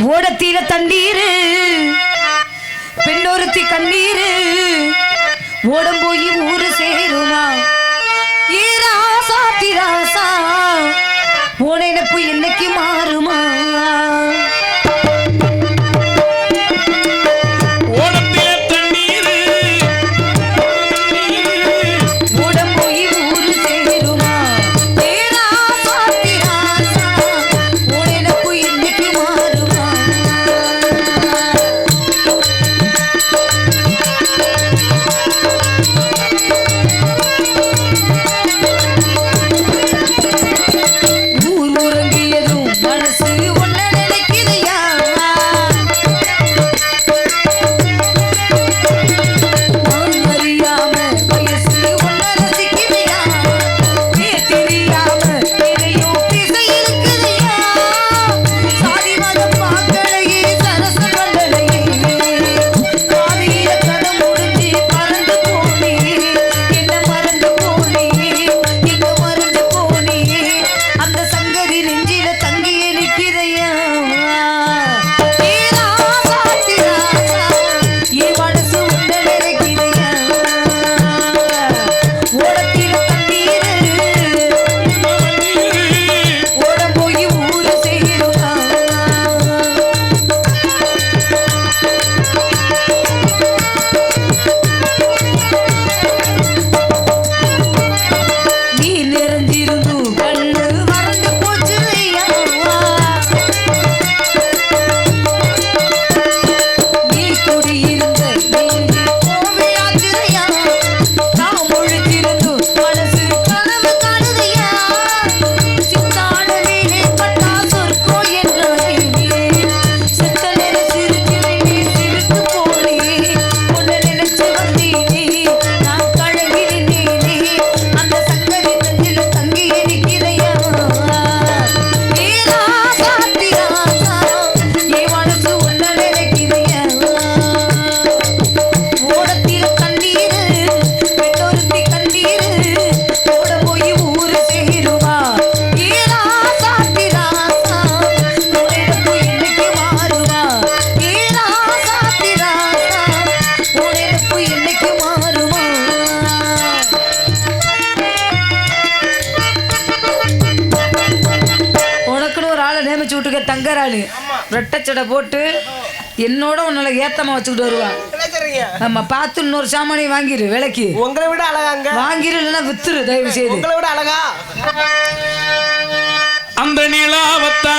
ஓடத்தீர தண்ணீர். பெண்ணொருத்தி கண்ணீர். ஓடம் போய் ஊரு சேருமா. ஏ ராசா திராசா ஓனைப்பு என்னைக்கு மாறுமா. நினைப்பு என்னைக்கு மாறுமா? உனக்குன்னு ஒரு ஆளை நியமிச்சு விட்டுக்க தங்கராளு. ரெட்டச்சடை போட்டு என்னோட உன்னால ஏத்தமா வச்சுக்கிட்டு வருவான் நம்ம பார்த்து இன்னொரு சாமானியை வாங்கிரு விலைக்கு. உங்களை விட அழகாங்க வாங்கிரு இல்லைன்னா வித்துரு தயவு செய்து. உங்களை விட அழகா? அந்த நிலாவத்தா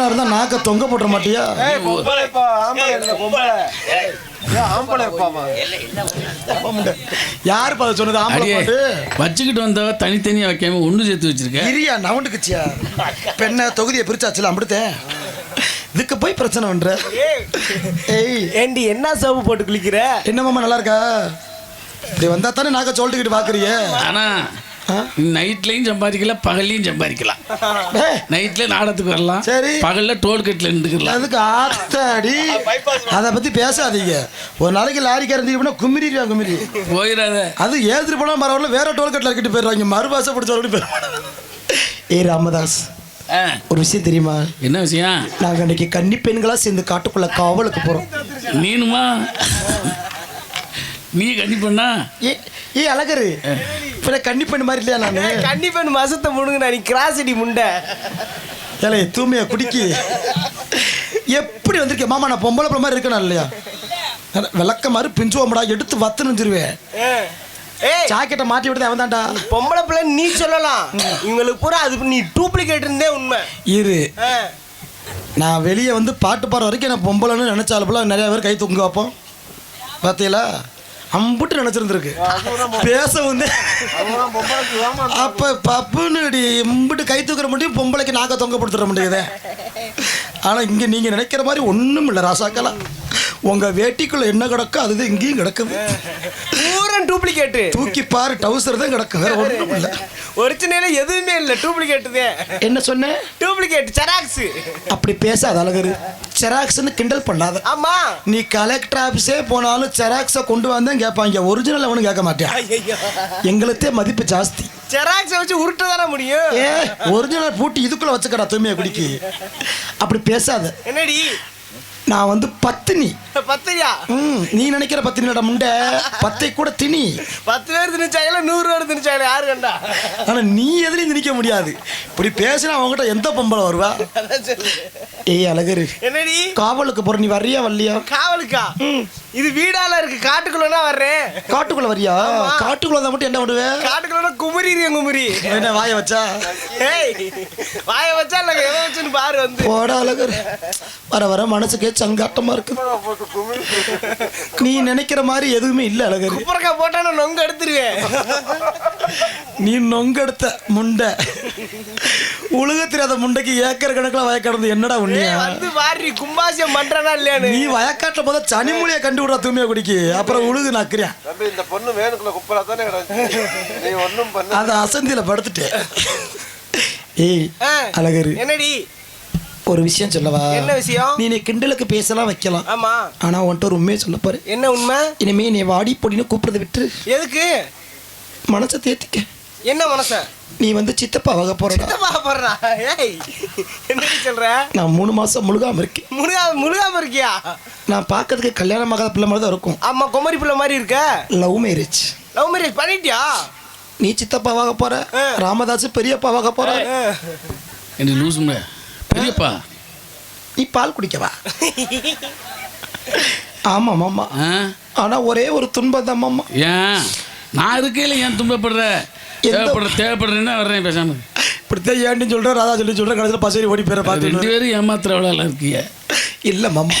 ஒரிஜினல் இருந்தா நாக்க தொங்க போட்டுற மாட்டியா? யார் பாத சொன்னது? ஆம்பளை பாட்டு? வச்சுக்கிட்டு வந்தவ தனித்தனியா வைக்காம ஒண்ணு சேர்த்து வச்சிருக்க? இரியா நவுண்டுக்குச்சியா பெண்ண தொகுதியை பிரிச்சாச்சுல அப்படித்தேன் இதுக்கு போய் பிரச்சனை பண்ற? ஏய் ஏண்டி என்ன சோப்பு போட்டு குளிக்கிற? என்ன மாமா நல்லா இருக்கா? இப்படி வந்தா தானே நாக்க சொல்லிட்டுக்கிட்டு பாக்குறிய? ஆனா நைட்லயும் சம்பாதிக்கலாம் பகல்லையும் சம்பாதிக்கலாம். நைட்ல நாடகத்துக்கு வரலாம். சரி. பகல்ல டோல்கேட்ல நின்றுக்கலாம். அதுக்கு ஆத்தாடி. அதை பத்தி பேசாதீங்க. ஒரு நாளைக்கு லாரிக்காரன் தீ பண்ணா குமிரிடுவா குமிரி. போயிடாத. அது ஏதிரி போனா பரவாயில்ல வேற டோல்கேட்ல இருக்கிட்டு போயிடுறாங்க மறுபாசை பிடிச்சவங்க போயிட ஏய் ராமதாஸ். ஆ, ஒரு விஷயம் தெரியுமா? என்ன விஷயம்? நாங்க இன்னைக்கு கன்னி பெண்களா சேர்ந்து காட்டுக்குள்ள காவலுக்கு போறோம். நீனுமா நீ கண்டி பண்ணா? ஏ அழகரு. இப்ப கன்னி பெண் மாதிரி இல்லையா நானு? கண்டிப்பா இந்த மசத்தை முடுங்க நீ கிராசடி முண்டை. ஏலே தூமையா குடிக்கி. எப்படி வந்திருக்கேன் மாமா நான் பொம்பளை பிள்ளை மாதிரி இருக்கணும் இல்லையா? விளக்க மாதிரி பிஞ்சுவோம்டா எடுத்து வத்து நெஞ்சிருவேன் ஏய் ஜாக்கெட்டை மாட்டி விட்டு அவன் தான்டா பொம்பளை பிள்ளை நீ சொல்லலாம். இவங்களுக்கு பூரா அது நீ டூப்ளிகேட் இருந்தே உண்மை. இரு. நான் வெளியே வந்து பாட்டு பாடுற வரைக்கும் நான் பொம்பளைன்னு நினைச்சாலுப்புல நிறைய பேர் கை தூங்க வைப்போம் பார்த்தீங்களா அம்புட்டு நினச்சிருந்துருக்கு. பேச வந்து. அப்போ பப்புன்னு இம்புட்டு கை தூக்குற முடியும் பொம்பளைக்கு நாக்க தொங்க கொடுத்துட முடியுதே. ஆனால் இங்கே நீங்கள் நினைக்கிற மாதிரி ஒன்றும் இல்லை ராசாக்கலா. உங்கள் வேட்டிக்குள்ளே என்ன கிடக்கோ அதுதான் இங்கேயும் கிடக்குது. பூரா டூப்ளிகேட்டு? தூக்கி பாரு டவுசர் தான் கிடக்கு. வேற ஒண்ணும் இல்லை. ஒரிஜினல் எதுவுமே இல்லை டூப்ளிகேட் தான் என்ன சொன்னேன் டூப்ளிகேட் செராக்ஸ் அப்படி பேசாத அழகரு. செராக்ஸ்னு கிண்டல் பண்ணாத. ஆமா. நீ கலெக்டர் ஆஃபீஸே போனாலும் ஜெராக்ஸை கொண்டு வந்தேன் கேட்பாங்க ஒரிஜினல் அவனு கேட்க மாட்டேன் எங்களுக்கே மதிப்பு ஜாஸ்தி. செராக்ஸை வச்சு உருட்ட தானே முடியும்? ஏ ஒரிஜினல் பூட்டி இதுக்குள்ள வச்சுக்கடா தூய்மையை குடிக்கி. அப்படி பேசாத. என்னடி? நான் வந்து பத்தினி. பத்திரியா? ம் நீ நினைக்கிற பத்தினியோட முண்டை. பத்தை கூட திணி. பத்து பேர் திணிச்சாங்களா நூறு பேர் திணிச்சாங்களா யாரு கண்டா? ஆனா நீ எதுலையும் திணிக்க முடியாது. இப்படி பேசினா அவங்ககிட்ட எந்த பொம்பளை வருவா. ஏய் அழகரு. என்னடி? காவலுக்கு போற நீ வர்றியா வரலையா? காவலுக்கா? இது வீடால இருக்கு காட்டுக்குள்ளனா வர்றேன் காட்டுக்குள்ள வரியா காட்டுக்குள்ள மட்டும் என்ன பண்ணுவேன் காட்டுக்குள்ளனா குமுறி குமுறி. என்ன வாய வச்சா? ஏய் வாய வச்சா இல்ல எதை வச்சுன்னு பாரு வந்து. போடா அழகர். வர வர மனசுக்கே சங்காட்டமா இருக்கு. நீ நினைக்கிற மாதிரி எதுவுமே இல்ல அழகர். குப்பரக்கா போட்டா நான் நொங்க எடுத்துருவேன். நீ நொங்கெடுத்த முண்டை. உலக தெரியாத முண்டைக்கு ஏக்கர் கணக்கில் வயக்கடந்து என்னடா உண்மையா வந்து பாரு கும்பாசியம் பண்றனா இல்லையான்னு நீ வயக்காட்ட போத சனிமொழியை கண்டு விடுற தூய்மையை குடிக்கி. அப்புறம் உழுகு நக்கிறியா தம்பி இந்த பொண்ணு வேணுக்குள்ள குப்பலா தானே நீ ஒன்றும் பண்ண அதை அசந்தியில படுத்துட்டேன். ஏய் ஆ. அழகரு. என்னடி? ஒரு விஷயம் சொல்லவா? என்ன விஷயம்? நீ கிண்டலுக்கு பேசலாம் வைக்கலாம். ஆமா. ஆனா உன்ட்ட ஒரு உண்மையை சொல்ல பாரு என்ன உண்மை? இனிமே நீ வாடி பொடின்னு கூப்பிடுறத விட்டு எதுக்கு? மனசை தேத்திக்க. என்ன மனச? நீ வந்து சித்தப்பா வக போறடா. சித்தப்பா போடுறா ஏய் என்னடி சொல்ற? நான் மூணு மாசம் முழுகாம இருக்கேன். முழுகா முழுகாம இருக்கியா? நான் பார்க்கறதுக்கு கல்யாணம் ஆகாத பிள்ளை மாதிரி தான் இருக்கும். ஆமா குமரி பிள்ளை மாதிரி இருக்க. லவ் மேரேஜ் லவ் மேரேஜ் பண்ணிட்டியா? நீ சித்தப்பாவாக போற. ராமதாஸ் பெரியப்பாவாக போற. என்ன லூசுங்க பெரியப்பா. நீ பால் குடிக்கவா? ஆமா மாமா ஆ? ஆனா ஒரே ஒரு துன்பம் தான் மாமா. ஏன்? நான் இருக்கையில ஏன் துன்பப்படுற? தேவைப்படுற தேவைப்படுறேன்னா வர்றேன் பேசாம. இப்படித்தான் ஏன்னு சொல்றேன் ராதா சொல்லி சொல்றேன் கடைசியில் பசரி ஓடி பேரை ரெண்டு பார்த்து பேரும் ஏமாத்துறவளால இருக்கீங்க இல்ல மாமா.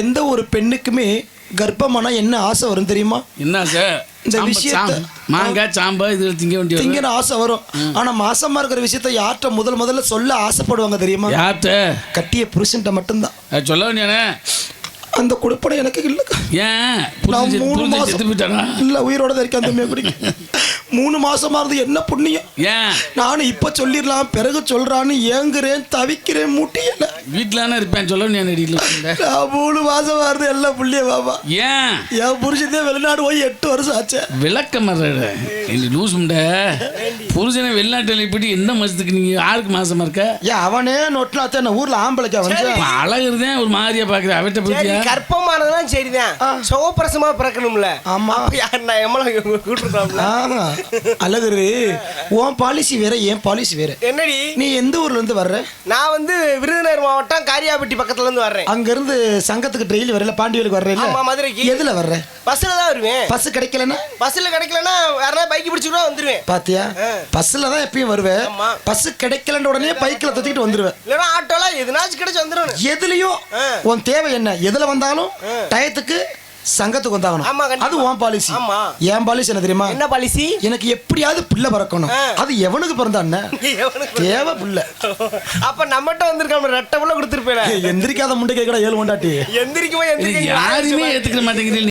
எந்த ஒரு பெண்ணுக்குமே கர்ப்பமானா என்ன ஆசை வரும் தெரியுமா? என்ன சார் இந்த விஷயத்த- மாங்காய் சாம்பா இது திங்க வேண்டிய திங்கிற ஆசை வரும். ஆனா மாசமா இருக்கிற விஷயத்த யார்கிட்ட முதல் முதல்ல சொல்ல ஆசைப்படுவாங்க தெரியுமா? யார்கிட்ட? கட்டிய புருஷன்ட்ட மட்டும்தான். சொல்ல வேண்டியானே அந்த குடுப்படம் எனக்கு இல்ல. ஏன்? மூணு போயிட்டானா? இல்ல உயிரோட தான் இருக்கேன் அந்த குடிக்க. மூணு மாசமா இருந்து என்ன புண்ணியம்? ஏன்? நானும் இப்ப சொல்லிடலாம் பிறகு சொல்றான்னு ஏங்குறேன் தவிக்கிறேன் முட்டியல. வீட்டில் இருப்பேன் சொல்ல மூணு மாசமா இருந்து எல்லாம் புள்ளிய பாபா ஏன்? என் புருஷனே வெளிநாடு போய் எட்டு வருஷம் ஆச்சு. விளக்க லூஸ் முண்டை. புருஷனை வெளிநாட்டில் இப்படி எந்த மாசத்துக்கு நீங்க யாருக்கு மாசமா இருக்க? ஏன் அவனே நொட்டில் அத்தனை ஊர்ல ஆம்பளைக்கா வந்து. இப்ப அழகுதான் ஒரு மாதிரியா பாக்குற அவட்ட சரி பத்தியா கர்ப்பமானதெல்லாம் சரிதான். சுகப்பிரசமா பிறக்கணும்ல. ஆமா. நான் எம்மளை கூட்டுருந்தோம்ல ஆமா. அழகுரு உன் பாலிசி வேற என் பாலிசி வேற. என்னடி? நீ எந்த ஊர்ல இருந்து வர்ற? நான் வந்து விருதுநகர் மாவட்டம் காரியாபட்டி பக்கத்துல இருந்து வர்றேன். அங்க இருந்து சங்கத்துக்கு ட்ரெயில் வரல பாண்டியலுக்கு வர்றேன் ஆமா மதுரைக்கு. எதுல வர்ற? பஸ்ல தான் வருவேன். பஸ் கிடைக்கலன்னா? பஸ்ல கிடைக்கலன்னா வேற பைக் பைக் பிடிச்சுக்கூட வந்துருவேன். பாத்தியா? பஸ்ல தான் எப்பயும் வருவேன். பஸ் கிடைக்கலன்ற உடனே பைக்கில் தூக்கிட்டு வந்துருவேன். இல்லைன்னா ஆட்டோல எதுனாச்சும் கிடைச்சு வந்துடும் எதுலயும். உன் தேவை என்ன? எதுல வந்தாலும் டயத்துக்கு சங்கத்துக்கு வந்தாகணும். அது உன் பாலிசி ஆமா. என் பாலிசி என்ன தெரியுமா? என்ன பாலிசி எனக்கு எப்படியாவது பிள்ளை பிறக்கணும். அது எவனுக்கு பிறந்தா என்ன? தேவை பிள்ளை. அப்ப நம்மகிட்ட வந்திருக்கான் ரெட்டை புள்ள கொடுத்துருப்பேன் எந்திரிக்காத முண்டை கேட்கடா ஏழு கொண்டாட்டி எந்திரிக்குமா எந்திரிக்க யாருமே ஏத்துக்கிற மாட்டேங்கிறீங்க.